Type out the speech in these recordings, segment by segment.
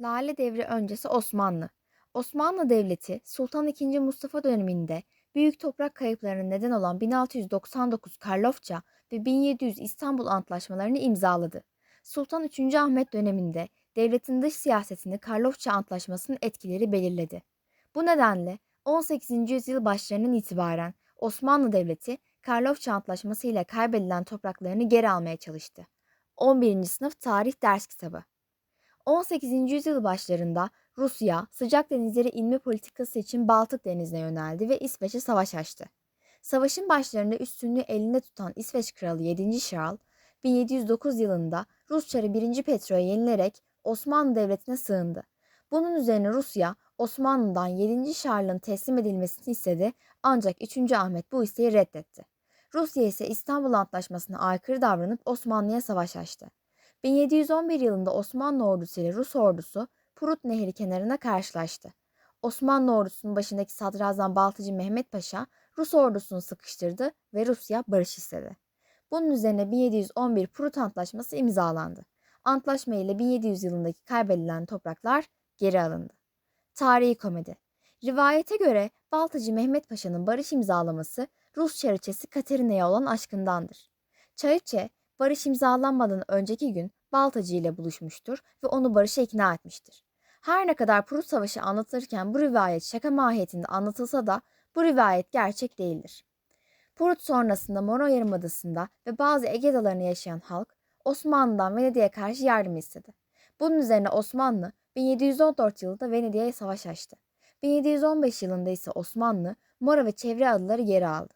Lale Devri öncesi Osmanlı. Osmanlı Devleti Sultan II. Mustafa döneminde büyük toprak kayıplarının neden olan 1699 Karlofça ve 1700 İstanbul Antlaşmalarını imzaladı. Sultan III. Ahmet döneminde devletin dış siyasetini Karlofça Antlaşması'nın etkileri belirledi. Bu nedenle 18. yüzyıl başlarından itibaren Osmanlı Devleti Karlofça Antlaşması ile kaybedilen topraklarını geri almaya çalıştı. 11. sınıf tarih ders kitabı. 18. yüzyıl başlarında Rusya sıcak denizlere inme politikası için Baltık Denizi'ne yöneldi ve İsveç'e savaş açtı. Savaşın başlarında üstünlüğü elinde tutan İsveç Kralı 7. Charles, 1709 yılında Rus Çarı 1. Petro'ya yenilerek Osmanlı Devleti'ne sığındı. Bunun üzerine Rusya, Osmanlı'dan 7. Charles'ın teslim edilmesini istedi ancak 3. Ahmet bu isteği reddetti. Rusya ise İstanbul Antlaşması'na aykırı davranıp Osmanlı'ya savaş açtı. 1711 yılında Osmanlı ordusu ile Rus ordusu Prut Nehri kenarına karşılaştı. Osmanlı ordusunun başındaki Sadrazam Baltıcı Mehmet Paşa Rus ordusunu sıkıştırdı ve Rusya barış istedi. Bunun üzerine 1711 Prut Antlaşması imzalandı. Antlaşma ile 1700 yılındaki kaybedilen topraklar geri alındı. Tarihi komedi. Rivayete göre Baltacı Mehmet Paşa'nın barış imzalaması Rus çariçesi Katerina'ya olan aşkındandır. Çariçe, barış imzalanmadan önceki gün Baltacı ile buluşmuştur ve onu barışa ikna etmiştir. Her ne kadar Prut Savaşı anlatılırken bu rivayet şaka mahiyetinde anlatılsa da bu rivayet gerçek değildir. Prut sonrasında Moro Yarımadası'nda ve bazı Ege adalarında yaşayan halk Osmanlı'dan Venedik'e karşı yardım istedi. Bunun üzerine Osmanlı 1714 yılında Venedik'e savaş açtı. 1715 yılında ise Osmanlı Mora ve çevre adaları geri aldı.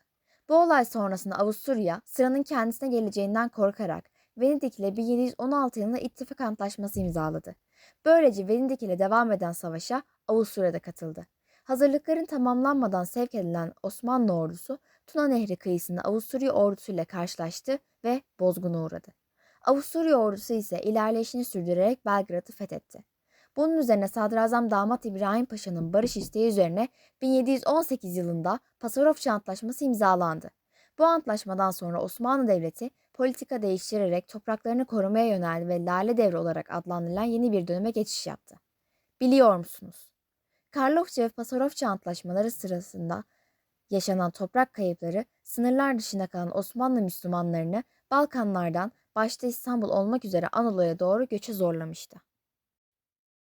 Bu olay sonrasında Avusturya sıranın kendisine geleceğinden korkarak Venedik ile 1716 yılında ittifak antlaşması imzaladı. Böylece Venedik ile devam eden savaşa Avusturya da katıldı. Hazırlıkların tamamlanmadan sevk edilen Osmanlı ordusu Tuna Nehri kıyısında Avusturya ordusuyla karşılaştı ve bozguna uğradı. Avusturya ordusu ise ilerleyişini sürdürerek Belgrad'ı fethetti. Bunun üzerine Sadrazam Damat İbrahim Paşa'nın barış isteği üzerine 1718 yılında Pasarofça Antlaşması imzalandı. Bu antlaşmadan sonra Osmanlı Devleti politika değiştirerek topraklarını korumaya yöneldi ve Lale Devri olarak adlandırılan yeni bir döneme geçiş yaptı. Biliyor musunuz? Karlofça ve Pasarofça antlaşmaları sırasında yaşanan toprak kayıpları sınırlar dışında kalan Osmanlı Müslümanlarını Balkanlardan başta İstanbul olmak üzere Anadolu'ya doğru göçe zorlamıştı.